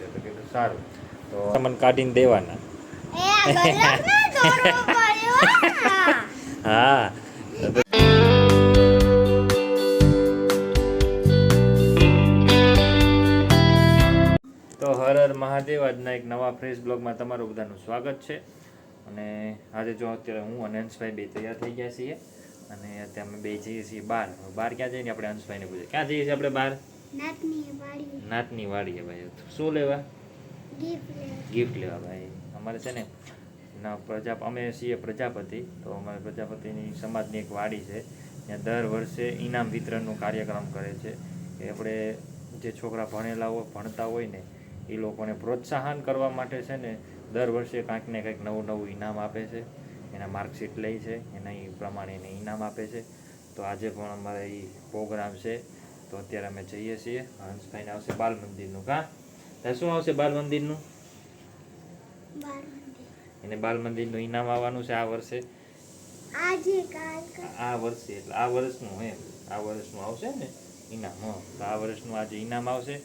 છે તો કીધું સારું. તો મને કાઢીને દેવાના. એ આ બલકને દોડવો પડ્યો હા. તો હર હર મહાદેવ આજના એક નવા ફ્રેશ બ્લોગમાં તમારું બધાનું સ્વાગત છે. અને આજે જો અત્યારે હું અને અંશભાઈ બે તૈયાર થઈ ગયા છીએ. અને અત્યારે અમે બે જઈએ છીએ બહાર. બહાર ક્યાં જઈએ આપણે અંશભાઈને પૂછે ક્યાં જઈએ છીએ આપણે બહાર? નાતની વાડીએ ભાઈ. શું લેવા? ગિફ્ટ લેવા. ભાઈ. અમારે છે ને ના પ્રજા અમે છીએ પ્રજાપતિ તો અમારે પ્રજાપતિની સમાજની એક વાડી છે. ત્યાં દર વર્ષે ઇનામ વિતરણનો કાર્યક્રમ કરે છે. કે આપણે જે છોકરા ભણેલા હોય ભણતા હોય ને એ લોકોને પ્રોત્સાહન કરવા માટે છે ને દર વર્ષે કાંઈક ને કંઈક નવું નવું ઇનામ આપે છે. એના માર્કશીટ લે છે. એના એ પ્રમાણે એને ઇનામ આપે છે. તો આજે પણ અમારે એ પ્રોગ્રામ છે. તો અત્યારે અમે જઈએ છીએ હંસભાઈને આવશે બાલ મંદિરનું કા? ત્યાં શું આવશે બાલ મંદિરનું? એને બાલ મંદિરનું ઇનામ આવવાનું છે આ વર્ષે? આ વર્ષે એટલે આ વર્ષનું એમ આ વર્ષનું આવશે ને ઇનામ હં. તો આ વર્ષનું આજે ઇનામ આવશે.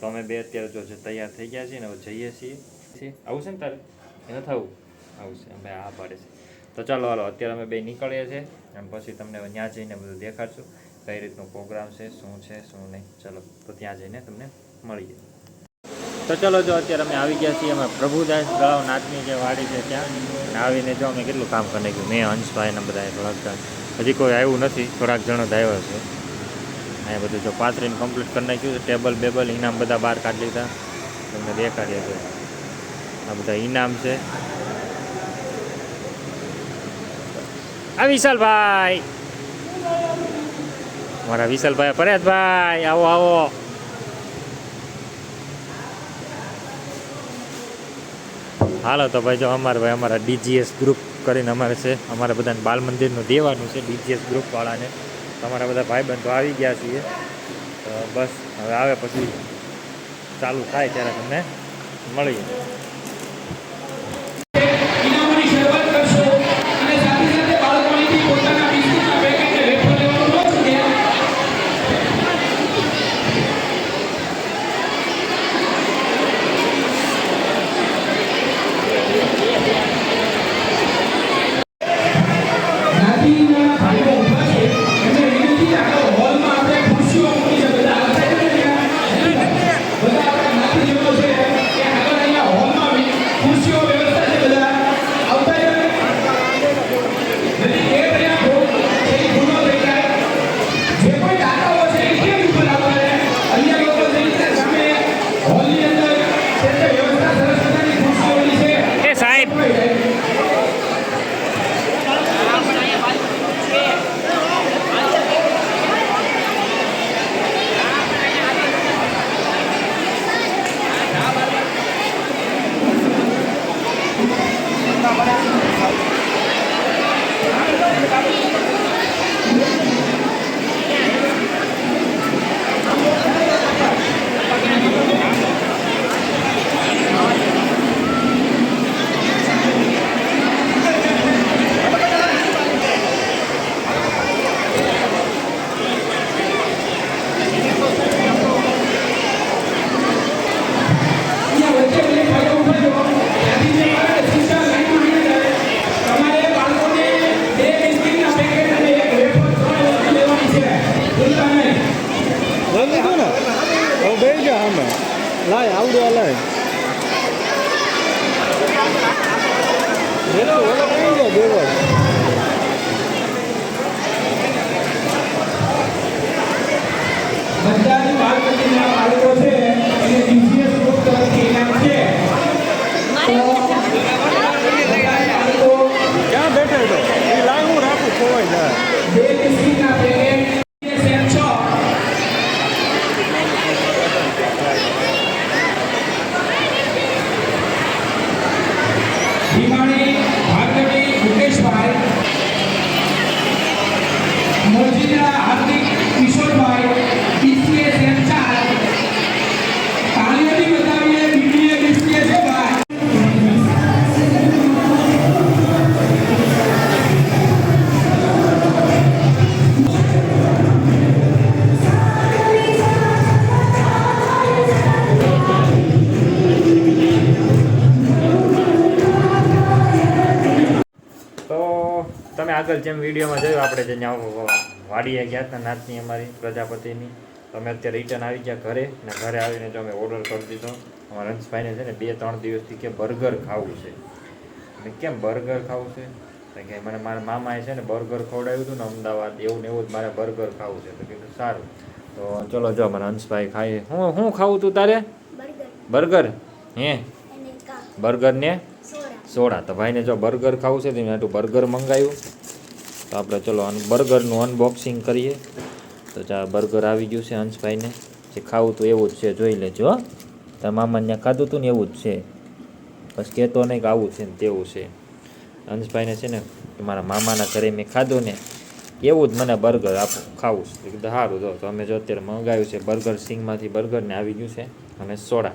તો અમે બે અત્યારે જો તૈયાર થઈ ગયા છીએ ને હવે જઈએ છીએ. આવશે ને તારે? એ થવું? આવું આવશે અમે આ પાડે છે. તો ચાલો હાલો અત્યારે અમે બે નીકળીએ છીએ અને પછી તમને ત્યાં જઈને બધું દેખાડશું. કઈ રીતનો પ્રોગ્રામ છે, શું છે, શું નહીં. ચલો, તો ત્યાં જઈને તમને મળીએ તો ચલો, જો અત્યારે અમે આવી ગયા છીએ, અમે પ્રભુદાસ તળાવ નાથની જે વાડી છે ત્યાં. આવીને જો અમે કેટલું કામ કરી નાખ્યું. મેં, હંસભાઈ ને બધા થોડાક હજી કોઈ આવ્યું નથી, થોડાક જણો જ આવ્યા છે. અહીંયા બધું જો પાથરીને કમ્પ્લીટ કરી નાખ્યું ટેબલ, બેબલ, ઇનામ બધા બહાર કાઢી લીધા. તમને દેખાડીએ છે આ બધા ઇનામ છે. આ વિશાલભાઈ. મારા વિશાલભાઈ પરેશભાઈ આવો આવો. હાલો તો ભાઈ, જો અમારે ભાઈ, અમારા ડીજીએસ ગ્રુપ કરીને અમારે છે, અમારે બધાને બાલ મંદિરનું દેવાનું છે, ડીજીએસ ગ્રુપવાળાને તમારા બધા ભાઈબંધો આવી ગયા છીએ. તો બસ, હવે આવે પછી ચાલુ થાય ત્યારે તમને મળીએ. মসজিদরা হার্দিক কিশোর ভাই આગળ જેમ વિડીયોમાં જોયું આપણે જે ત્યાં વાડીએ ગયા હતા નાતની અમારી પ્રજાપતિની તો અમે અત્યારે રિટર્ન આવી ગયા ઘરે ને ઘરે આવીને જો અમે ઓર્ડર કરી દીધો. અમારા રંશભાઈને છે ને બે ત્રણ દિવસથી કે બર્ગર ખાવું છે. મેં કેમ બર્ગર ખાવું છે? તો કે મને મારા મામાએ છે ને બર્ગર ખવડાવ્યું હતું ને અમદાવાદ એવું ને એવું જ મારે બર્ગર ખાવું છે. તો કીધું સારું. તો ચલો જો મને હંસભાઈ ખાઈએ. હું હું ખાવું તું તારે? બર્ગર. હે? બર્ગર ને સોડા. તો ભાઈને જો બર્ગર ખાવું છે તો મેં બર્ગર મંગાવ્યું. તો આપણે ચલો બર્ગરનું અનબોક્સિંગ કરીએ. તો ચા બર્ગર આવી ગયું છે હંસભાઈને. જે ખાવું તું એવું જ છે, જોઈ લેજો હો. મામાને ખાધું હતું ને એવું જ છે. બસ કહેતો નહીં કે આવું છે ને તેવું છે. હંસભાઈને છે ને મારા મામાના ઘરે મેં ખાધું ને એવું જ મને બર્ગર આપો, ખાવું છે. તો સારું જો, તો અમે જો અત્યારે મંગાવ્યું છે બર્ગર સિંગમાંથી બર્ગરને આવી ગયું છે અને સોડા.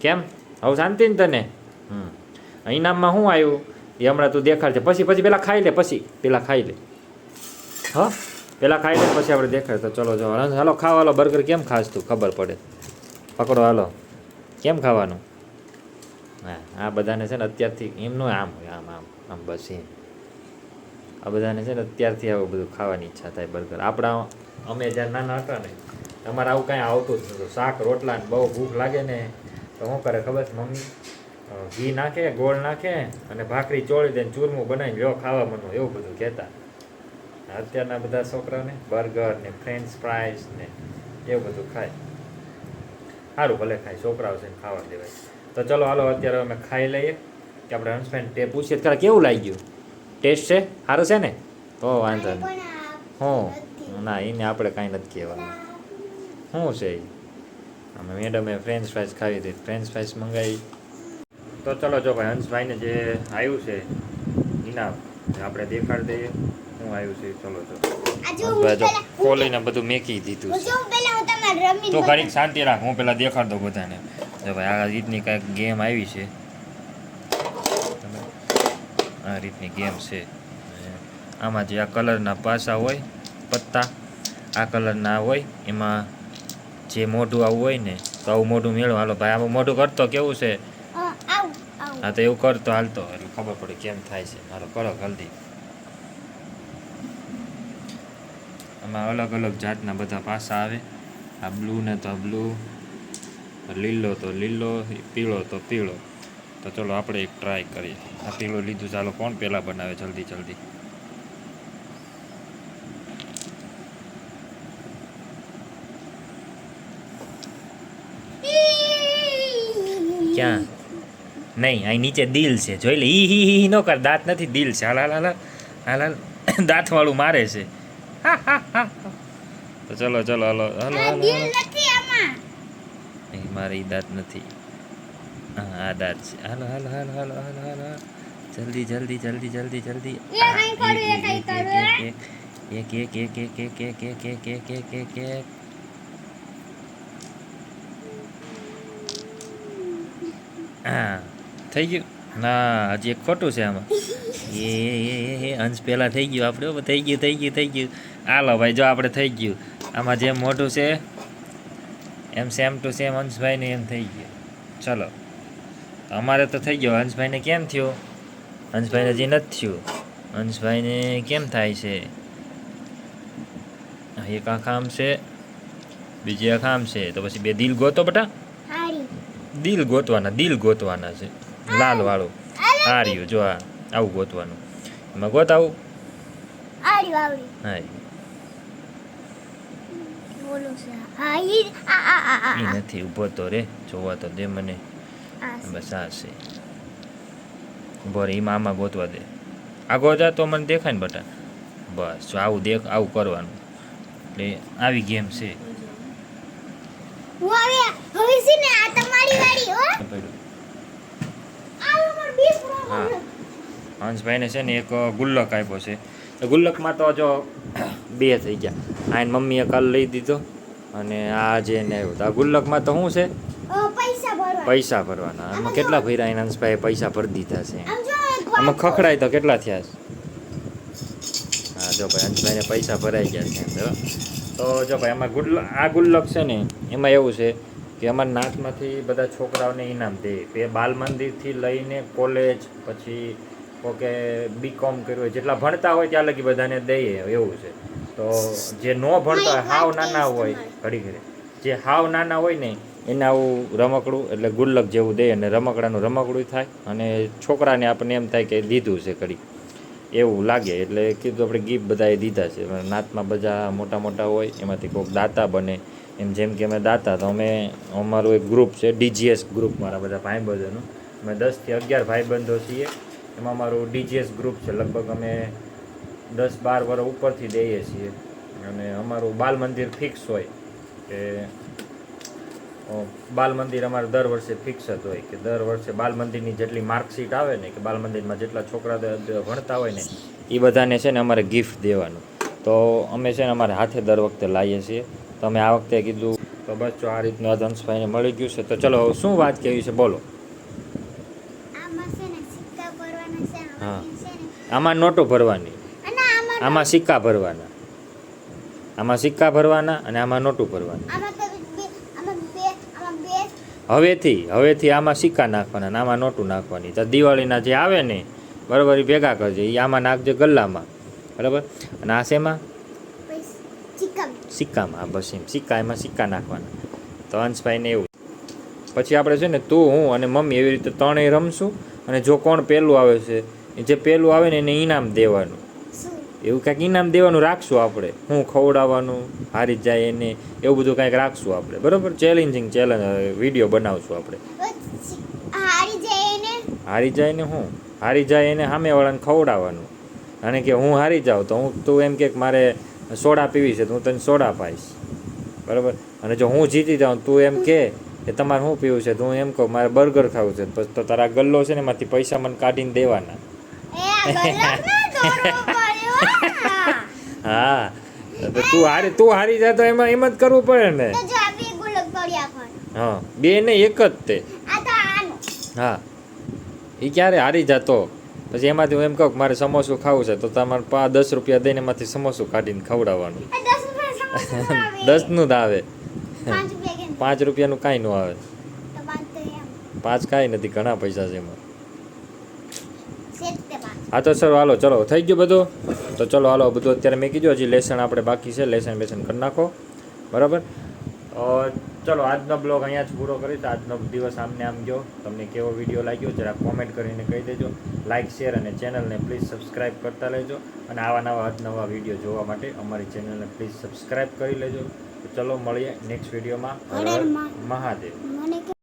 કેમ? હવે શાંતિ ને તને? હમ. ઇનામમાં શું આવ્યું? એ હમણાં તું દેખાડશે પછી પછી પેલા ખાઈ લે, પછી. પેલા ખાઈ લે. હા? પેલા ખાઈ લે, પછી આપણે દેખાય. તો ચલો જો હાલો ખાવા હાલો. બર્ગર કેમ ખાસ તું? ખબર પડે. પકડો, હાલો. કેમ ખાવાનું? હા, આ બધાને છે ને અત્યારથી એમનું આમ હોય, આમ આમ આમ બસ એમ. આ બધાને છે ને અત્યારથી આવું બધું ખાવાની ઈચ્છા થાય બર્ગર. આપણા અમે જ્યારે નાના હતા ને, અમારે આવું કાંઈ આવતું જ નહોતું. શાક, રોટલા બહુ ભૂખ લાગે ને, તો શું કરે ખબર છે, મમ્મી ઘી નાખે, ગોળ નાખે અને ભાખરી ચોળી દે ચૂરમું બનાવીને લો ખાવા મને એવું બધું કહેતા. અત્યારના બધા છોકરાઓને બર્ગર ને ફ્રેન્ચ ફ્રાઈસ ને એવું બધું ખાય. સારું ભલે ખાય છોકરાઓ છે ખાવા દેવાય. તો ચલો હાલો અત્યારે અમે ખાઈ લઈએ. કે આપણે હંસભાઈને તે પૂછીએ ખરા કેવું લાગ્યું? ટેસ્ટ છે? સારું છે ને? તો વાંધો નહીં. હું ના એને આપણે કાંઈ નથી કહેવાનું. શું છે એ અમે મેડમે ફ્રેન્ચ ફ્રાઈસ ખાવી હતી ફ્રેન્ચ ફ્રાઈસ મંગાવી. તો ચલો જો ભાઈ હંસભાઈને જે આવ્યું છે ઇનામ આપણે દેખાડી દઈએ. શું આવ્યું છે ચલો જો આ જો હું હંસભાઈ ખોલીને બધું મેકી દીધું છે. જો પેલા હું તમારે રમી તો ઘડીક શાંતિ રાખ હું પેલા દેખાડ દઉં બધાને. જો ભાઈ આ રીતની કાંઈક ગેમ આવી છે. આ રીતની ગેમ છે. આમાં જે આ કલરના પાસા હોય પત્તા આ કલરના હોય એમાં જે મોઢું આવું હોય ને તો આવું મોઢું મેળવો. હાલો ભાઈ આવું મોઢું કરતો કેવું છે? આવ આવ. હા તો એવું કરતો હાલતો. એટલે ખબર પડે કેમ થાય છે. મારો કરો જલ્દી. આમાં અલગ અલગ જાતના બધા પાસા આવે. આ બ્લુ ને તો બ્લુ લીલો તો લીલો, પીળો તો પીળો. તો ચલો આપણે એક ટ્રાય કરીએ. આ પીળો લીધું ચાલો કોણ પહેલાં બનાવે જલ્દી જલ્દી? ક્યાં? નહીં, અહીં નીચે દિલ છે. જોઈ લે. ઈ હી હી હી ન કર. દાંત નથી, દિલ છે. હાલ હાલ હાલ. હાલ હાલ. દાંતવાળું મારે છે. તો ચલો ચલો હાલો હાલો હાલો મારે દાંત નથી હા આ દાંત છે હાલો હાલો હાલો હાલો હાલો હાલો. જલ્દી જલ્દી જલ્દી જલ્દી જલ્દી એક એક એક એક એક એક એક એક એક એક એક એક હા થઈ ગયું ના હજી એક ખોટું છે આમાં એ એ એ એ અંશ પહેલાં થઈ ગયું આપણે થઈ ગયું થઈ ગયું થઈ ગયું હાલો ભાઈ જો આપણે થઈ ગયું. આમાં જેમ મોટું છે એમ સેમ ટુ સેમ હંસભાઈને એમ થઈ ગયું. ચલો. અમારે તો થઈ ગયો. હંસભાઈને કેમ થયો? હંસભાઈને હજી નથી થયું. હંસભાઈને કેમ થાય છે? એક આંખ આમ છે બીજી આંખ આમ છે. તો પછી બે દિલ ગોતો બટા. દિલ ગોતવાના દિલ ગોતવાના છે. લાલ વાળું આ જો આ આવું ગોતવાનું. એમાં ગોતાવું? હા બોલું છે. હા ઈ આ આ આ આ, એ નથી ઊભો તો રે જોવા તો દે મને. બસ આ છે? ઊભો રે એમાં આમાં ગોતવા દે. આ ગોતા તો મને દેખાય ને બટા. બસ જો આવું દેખ આવું કરવાનું. એટલે આવી ગેમ છે. હું હવે હવે છે ને આ તમારી વાળી હો. આ અમાર બીસ હા. હંસભાઈને છે ને એક ગુલ્લક આપ્યો છે. ગુલ્લકમાં તો જો બે થઈ ગયા. આ એની મમ્મીએ કાલ લઈ દીધો. અને આ જે એને આવ્યો તો આ ગુલ્લકમાં તો શું છે? પૈસા ભરવાના. આમાં કેટલા ભર્યા એના અંશભાઈ પૈસા ભરી દીધા છે? આમ ખખડાય તો કેટલા થયા છે? હા જો ભાઈ અંશભાઈને પૈસા ભરાઈ ગયા છે અંદર તો જો ભાઈ એમાં ગુલ્લક આ ગુલ્લક છે ને એમાં એવું છે કે અમારા નાચમાંથી બધા છોકરાઓને ઇનામ દે. તે બાલ મંદિરથી લઈને કોલેજ પછી કોકે બીકોમ કર્યું હોય જેટલા ભણતા હોય ત્યાં લગી બધાને દઈએ એવું છે. તો જે ન ભણતા હોય હાવ નાના હોય ઘડી ઘડી. જે હાવ નાના હોય ને એને આવું રમકડું એટલે ગુલ્લક જેવું દે અને રમકડાનું રમકડું થાય અને છોકરાને આપણને એમ થાય કે દીધું છે ઘડી. એવું લાગે એટલે કીધું આપણે ગિફ્ટ બધાએ દીધા છે. નાતમાં બધા મોટા મોટા હોય એમાંથી કોઈક દાતા બને. એમ જેમ કે અમે દાતા તો અમે અમારું એક ગ્રુપ છે ડીજીએસ ગ્રુપ મારા બધા ભાઈબંધોનું. અમે દસથી અગિયાર ભાઈબંધો છીએ. એમાં અમારું ડીજીએસ ગ્રુપ છે. લગભગ અમે દસ બાર વર્ષ ઉપરથી દઈએ છીએ. અને અમારું બાલ મંદિર ફિક્સ હોય કે બાલ મંદિર અમારે દર વર્ષે ફિક્સ જ હોય કે દર વર્ષે બાલ મંદિરની જેટલી માર્કશીટ આવે ને કે બાલ મંદિરમાં જેટલા છોકરા ભણતા હોય ને એ બધાને છે ને અમારે ગિફ્ટ દેવાનું. તો અમે છે ને અમારે હાથે દર વખતે લાવીએ છીએ. તો અમે આ વખતે કીધું તો બસ જો આ રીતનું આ મળી ગયું છે. તો ચલો શું વાત કેવી છે બોલો. હા. આમાં નોટો ભરવાની. આમાં સિક્કા ભરવાના. આમાં સિક્કા ભરવાના અને આમાં નોટું ભરવાની. હવેથી હવેથી આમાં સિક્કા નાખવાના અને આમાં નોટું નાખવાની. તો દિવાળીના જે આવે ને બરાબર એ ભેગા કરજે એ આમાં નાખજે ગલ્લામાં. બરાબર? અને આ શેમાં? સિક્કામાં. આ બસ એમ. સિક્કા એમાં સિક્કા નાખવાના. તો અંશભાઈને એવું. પછી આપણે છે ને તું હું અને મમ્મી એવી રીતે ત્રણેય રમશું અને જો કોણ પહેલું આવે છે જે પહેલું આવે ને એને ઇનામ દેવાનું. એવું કાંઈક ઇનામ દેવાનું રાખશું આપણે. હું ખવડાવવાનું હારી જાય એને એવું બધું કાંઈક રાખશું આપણે. બરાબર? ચેલેન્જિંગ ચેલેન્જ વીડિયો બનાવશું આપણે. હારી જાય હારી જાય ને હું? હારી જાય એને સામેવાળાને ખવડાવવાનું. અને કે હું હારી જાઉં તો હું તું એમ કે મારે સોડા પીવી છે તો હું તને સોડા પાઈશ. બરાબર? અને જો હું જીતી જાઉં તું એમ કે કે તમારે શું પીવું છે તો હું એમ કહું મારે બર્ગર ખાવું છે પછી તો તારા ગલ્લો છે ને એમાંથી પૈસા મને કાઢીને દેવાના. હા. તો તું હારી તું હારી જા તો એમાં એમ જ કરવું પડે ને. હા. બે ને એક જ તે. હા. એ ક્યારે હારી જતો પછી એમાંથી હું એમ કહું કે મારે સમોસું ખાવું છે તો તમારે પા દસ રૂપિયા દઈને એમાંથી સમોસું કાઢીને ખવડાવવાનું. દસનું જ આવે. પાંચ રૂપિયાનું કાંઈ ન આવે. પાંચ કાંઈ નથી ઘણા પૈસા છે એમાં. હા તો સર હાલો ચલો થઈ ગયું બધું? તો ચલો હાલો બધું અત્યારે મેં કીધું હજી લેસન આપણે બાકી છે લેસન બેસન કરી નાખો. બરાબર? ચલો આજનો બ્લોગ અહીંયા જ પૂરો કરીશ. આજનો દિવસ આમને આમ ગયો. તમને કેવો વીડિયો લાગ્યો જરા કોમેન્ટ કરીને કહી દેજો. લાઇક શેર અને ચેનલને પ્લીઝ સબસ્ક્રાઈબ કરતા લેજો. અને આવા નવા નવા વીડિયો જોવા માટે અમારી ચેનલને પ્લીઝ સબસ્ક્રાઈબ કરી લેજો. તો ચલો મળીએ નેક્સ્ટ વિડીયોમાં મહાદેવ.